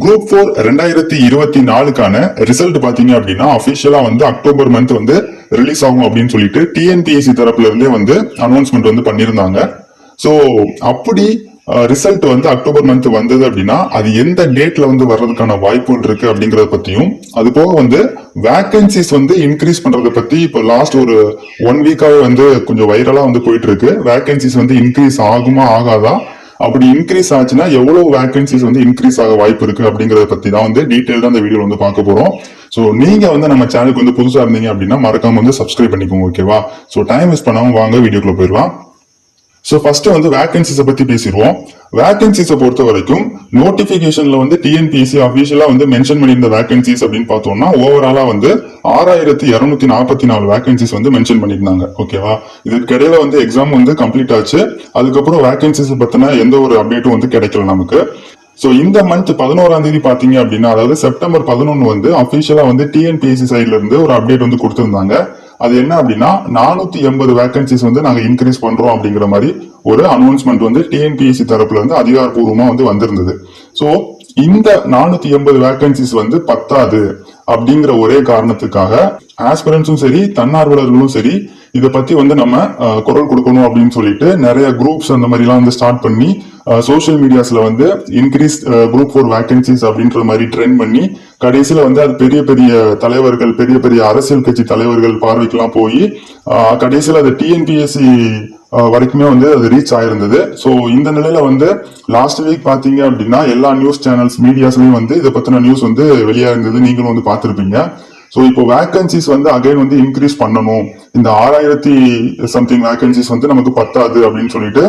Group four ரெண்டாயிரத்தி இருபத்தி நாலுக்கான result பாத்தீங்க அப்படின்னா அபிஷியலா வந்து அக்டோபர் மந்த் வந்து ரிலீஸ் ஆகும் அப்படின்னு சொல்லிட்டு டிஎன்பிஎஸ்சி தரப்புல இருந்தே வந்து அனௌன்ஸ்மெண்ட் வந்து பண்ணியிருந்தாங்க. ஸோ அப்படி ரிசல்ட் வந்து அக்டோபர் மந்த் வந்தது அப்படின்னா அது எந்த டேட்ல வந்து வர்றதுக்கான வாய்ப்புகள் இருக்கு அப்படிங்கறத பத்தியும் அது போக வந்து வேகன்சிஸ் வந்து இன்க்ரீஸ் பண்றத பத்தி இப்போ லாஸ்ட் ஒரு ஒன் வீக்காவே வந்து கொஞ்சம் வைரலா வந்து போயிட்டு இருக்கு. வேகன்சிஸ் வந்து இன்க்ரீஸ் ஆகுமா ஆகாதா? அப்படி இன்க்ரீஸ் ஆச்சுன்னா எவ்வளவு வேகன்சிஸ் வந்து இன்க்ரீஸ் ஆக வாய்ப்பு இருக்கு அப்படிங்கறத பத்தி தான் வந்து டீடைல்டா அந்த வீடியோ வந்து பார்க்க போறோம். ஸோ நீங்க வந்து நம்ம சேனலுக்கு வந்து புதுசா இருந்தீங்க அப்படின்னா மறக்காம வந்து சப்ஸ்கிரைப் பண்ணிக்கோங்க ஓகேவா ஸோ டைம் வேஸ்ட் பண்ணாம வாங்க வீடியோக்குள்ள போயிடலாம். ஸோ ஃபர்ஸ்ட் வந்து வேகன்சிஸை பத்தி பேசிடுவோம். வேகன்சிஸை பொறுத்த வரைக்கும் நோட்டிபிகேஷன்ல வந்து டிஎன்பிஎஸ்சி அபிஷியலா வந்து மென்ஷன் பண்ணியிருந்த வேகன்சிஸ் அப்படின்னு பார்த்தோம்னா ஓவராலா வந்து ஆறாயிரத்தி இரநூத்தி நாற்பத்தி நாலு வேகன்சிஸ் வந்து மென்ஷன் பண்ணியிருந்தாங்க. ஓகேவா இதுக்கிடையில வந்து எக்ஸாம் வந்து கம்ப்ளீட் ஆச்சு. அதுக்கப்புறம் வேகன்சிஸ் பத்தின எந்த ஒரு அப்டேட்டும் வந்து கிடைக்கல நமக்கு. ஸோ இந்த மந்த் பதினோராம் தேதி பாத்தீங்க அப்படின்னா அதாவது செப்டம்பர் பதினொன்று வந்து அபிஷியலா வந்து டிஎன்பிஎஸ்சி சைட்ல இருந்து ஒரு அப்டேட் வந்து கொடுத்துருந்தாங்க. அது என்ன அப்படின்னா நானூத்தி எண்பது வேகன்சிஸ் வந்து நாங்க இன்க்ரீஸ் பண்றோம் அப்படிங்கிற மாதிரி ஒரு அனௌன்ஸ்மெண்ட் வந்து டிஎன்பிஎஸ்சி தரப்புல இருந்து அதிகாரப்பூர்வமா வந்து வந்திருந்தது. சோ இந்த நானூத்தி எண்பது வேகன்சிஸ் வந்து பத்தாது அப்படிங்கிற ஒரே காரணத்துக்காக ஆஸ்பிரன்ஸும் சரி தன்னார்வலர்களும் சரி இதை பத்தி வந்து நம்ம குரல் கொடுக்கணும் அப்படின்னு சொல்லிட்டு நிறைய குரூப்ஸ் அந்த மாதிரிலாம் வந்து ஸ்டார்ட் பண்ணி சோஷியல் மீடியாஸ்ல வந்து இன்க்ரீஸ் குரூப் ஃபோர் வேகன்சிஸ் அப்படின்ற மாதிரி ட்ரெண்ட் பண்ணி கடைசியில வந்து அது பெரிய பெரிய தலைவர்கள் பெரிய பெரிய அரசியல் கட்சி தலைவர்கள் பார்வைக்கெல்லாம் போய் கடைசியில் கடைசியில அது டிஎன்பிஎஸ்சி வரைக்குமே வந்து அது ரீச் ஆயிருந்தது. ஸோ இந்த நிலையில வந்து லாஸ்ட் வீக் பாத்தீங்க அப்படின்னா எல்லா நியூஸ் சேனல்ஸ் மீடியாஸ்லயும் வந்து இதை பத்தின நியூஸ் வந்து வெளியா இருந்தது நீங்களும் வந்து பார்த்துருப்பீங்க. ஸோ இப்போ வேக்கன்சிஸ் வந்து அகைன் வந்து இன்க்ரீஸ் பண்ணணும். இந்த ஆறாயிரத்தி சம்திங் வேக்கன்சிஸ் வந்து நமக்கு பத்தாது அப்படின்னு சொல்லிட்டு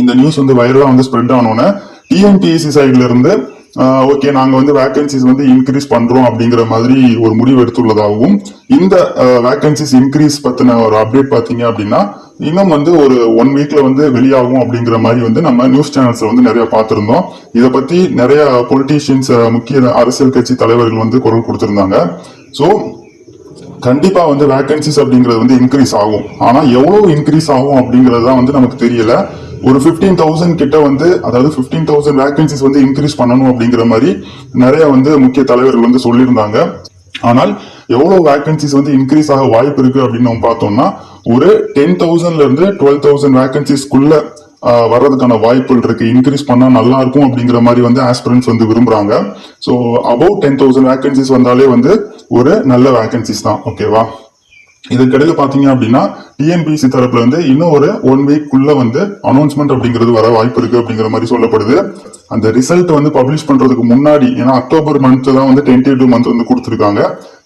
இந்த நியூஸ் வந்து வைரலா வந்து ஸ்ப்ரெட் ஆனோன்னு டிஎன்பிஎஸ்சி சைட்ல இருந்து ஓகே நாங்கள் வந்து வேக்கன்சிஸ் வந்து இன்க்ரீஸ் பண்றோம் அப்படிங்கிற மாதிரி ஒரு முடிவு எடுத்துள்ளதாகவும் இந்த வேக்கன்சிஸ் இன்க்ரீஸ் பத்தின ஒரு அப்டேட் பாத்தீங்க அப்படின்னா இன்னும் வந்து ஒரு ஒன் வீக்ல வந்து வெளியாகும் அப்படிங்கிற மாதிரி வந்து நம்ம நியூஸ் சேனல்ஸ்ல வந்து நிறைய பார்த்துருந்தோம். இதை பத்தி நிறைய பொலிட்டீஷியன்ஸ் முக்கிய அரசியல் கட்சி தலைவர்கள் வந்து குரல் கொடுத்திருந்தாங்க. ஸோ கண்டிப்பா வந்து வேக்கன்சிஸ் அப்படிங்கிறது வந்து இன்க்ரீஸ் ஆகும். ஆனா எவ்வளவு இன்க்ரீஸ் ஆகும் அப்படிங்கிறது தான் வந்து நமக்கு தெரியல. ஒரு 15000 தௌசண்ட் கிட்ட வந்து அதாவது 15000 தௌசண்ட் வேக்கன்சிஸ் வந்து இன்க்ரீஸ் பண்ணணும் அப்படிங்கிற மாதிரி நிறைய வந்து முக்கிய தலைவர்கள் வந்து சொல்லியிருந்தாங்க. ஆனால் எவ்வளவு வேக்கன்சிஸ் வந்து இன்க்ரீஸ் ஆக வாய்ப்பு இருக்கு அப்படின்னு நம்ம பார்த்தோம்னா ஒரு டென் தௌசண்ட்ல இருந்து டுவெல் தௌசண்ட் வேக்கன்சிஸ்க்குள்ள வர்றதுக்கான வாய்ப்புகள் இருக்கு. இன்க்ரீஸ் பண்ணா நல்லா இருக்கும் அப்படிங்கிற மாதிரி வந்து ஆஸ்பிரன்ஸ் வந்து விரும்புறாங்க. So about ten thousand vacancies வந்தாலே வந்து ஒரு நல்ல வேகன்சிஸ் தான். ஓகேவா இதுக்கிடையில பாத்தீங்க அப்படின்னா டிஎன்பிசி தரப்புல இருந்து இன்னும் ஒரு ஒன் வீக் உள்ள வந்து அனௌன்ஸ்மெண்ட் அப்படிங்கிறது வர வாய்ப்பு இருக்கு அப்படிங்கிற மாதிரி சொல்லப்படுது. அந்த ரிசல்ட் வந்து பப்ளிஷ் பண்றதுக்கு முன்னாடி ஏன்னா அக்டோபர் மந்த் தான் வந்து டென்டேட்டிவ் மந்த் வந்து கொடுத்துருக்காங்க.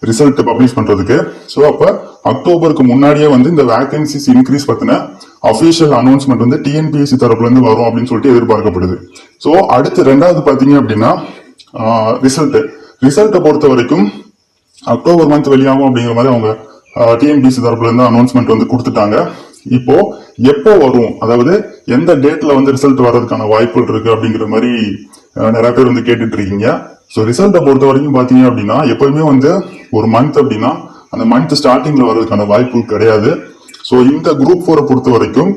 ரிசல்ட் பப்ளிஷ் பண்றதுக்கு. ஸோ அப்ப அக்டோபருக்கு முன்னாடியே வந்து இந்த வேகன்சிஸ் இன்க்ரீஸ் பத்தின அபிஷியல் அனௌன்ஸ்மெண்ட் வந்து டிஎன்பிஎஸ்சி தரப்புல இருந்து வரும் அப்படின்னு சொல்லிட்டு எதிர்பார்க்கப்படுது. ஸோ அடுத்து ரெண்டாவது பாத்தீங்க அப்படின்னா ரிசல்ட் ரிசல்ட்டை பொறுத்த வரைக்கும் அக்டோபர் மந்த் வெளியாகும் அப்படிங்கிற மாதிரி அவங்க டிஎன்பிசி தரப்புல இருந்து அனௌன்ஸ்மெண்ட் வந்து கொடுத்துட்டாங்க. இப்போ எப்போ வரும்? அதாவது எந்த டேட்ல வந்து ரிசல்ட் வர்றதுக்கான வாய்ப்புகள் இருக்கு அப்படிங்கிற மாதிரி நிறைய பேர் வந்து கேட்டுட்டு இருக்கீங்க ஸோ ரிசல்ட்டை பொறுத்த வரைக்கும் பார்த்தீங்க அப்படின்னா எப்பவுமே வந்து ஒரு மந்த் அப்படின்னா அந்த மந்த் ஸ்டார்டிங்ல வர்றதுக்கான வாய்ப்பு கிடையாது. ஸோ இந்த குரூப் ஃபோரை பொறுத்த வரைக்கும்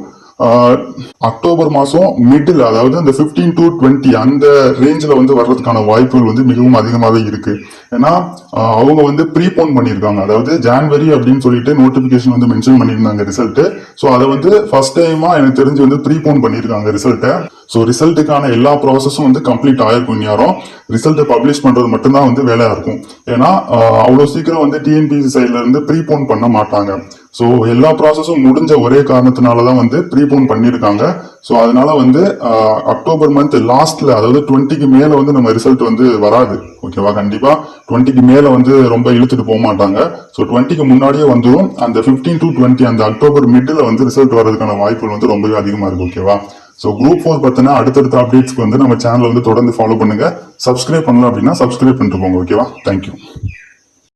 அக்டோபர் மாதம் மிடில் அதாவது அந்த 15 டு டுவெண்ட்டி அந்த ரேஞ்சில் வந்து வர்றதுக்கான வாய்ப்புகள் வந்து மிகவும் அதிகமாகவே இருக்கு. ஏன்னா அவங்க வந்து ப்ரீபோன் பண்ணியிருக்காங்க. அதாவது ஜான்வரி அப்படின்னு சொல்லிட்டு நோட்டிபிகேஷன் வந்து மென்ஷன் பண்ணியிருந்தாங்க ரிசல்ட்டு ஸோ அதை வந்து ஃபர்ஸ்ட் டைமாக எனக்கு தெரிஞ்சு வந்து ப்ரீபோன் பண்ணியிருக்காங்க ரிசல்ட்டை ஸோ ரிசல்ட்டுக்கான எல்லா ப்ராசஸும் வந்து கம்ப்ளீட் ஆயிருக்கும் நேரம் ரிசல்ட்டை பப்ளிஷ் பண்ணுறது மட்டும்தான் வந்து வேலையாக இருக்கும். ஏன்னா அவ்வளோ சீக்கிரம் வந்து டிஎன்பிசி சைட்லேருந்து ப்ரீபோன் பண்ண மாட்டாங்க. ஸோ எல்லா ப்ராசஸும் முடிஞ்ச ஒரே காரணத்தினால தான் வந்து ப்ரீபோன் பண்ணியிருக்காங்க. ஸோ அதனால வந்து அக்டோபர் மந்த் லாஸ்ட்ல அதாவது டுவெண்ட்டிக்கு மேலே வந்து நம்ம ரிசல்ட் வந்து வராது. ஓகேவா கண்டிப்பாக டுவெண்ட்டிக்கு மேலே வந்து ரொம்ப இழுத்துட்டு போக மாட்டாங்க. ஸோ டுவெண்ட்டிக்கு முன்னாடியே வந்துடும் அந்த 15 டு டுவெண்ட்டி அந்த அக்டோபர் மிடில் வந்து ரிசல்ட் வர்றதுக்கான வாய்ப்புகள் வந்து ரொம்பவே அதிகமாக இருக்கு. ஓகேவா ஸோ குரூப் ஃபோர் பத்தின அடுத்தடுத்த அப்டேட்ஸ்க்கு வந்து நம்ம சேனலை வந்து தொடர்ந்து ஃபாலோ பண்ணுங்க. சப்ஸ்கிரைப் பண்ணலாம் அப்படின்னா சப்ஸ்கிரைப் பண்ணிட்டு போங்க. ஓகேவா தேங்க்யூ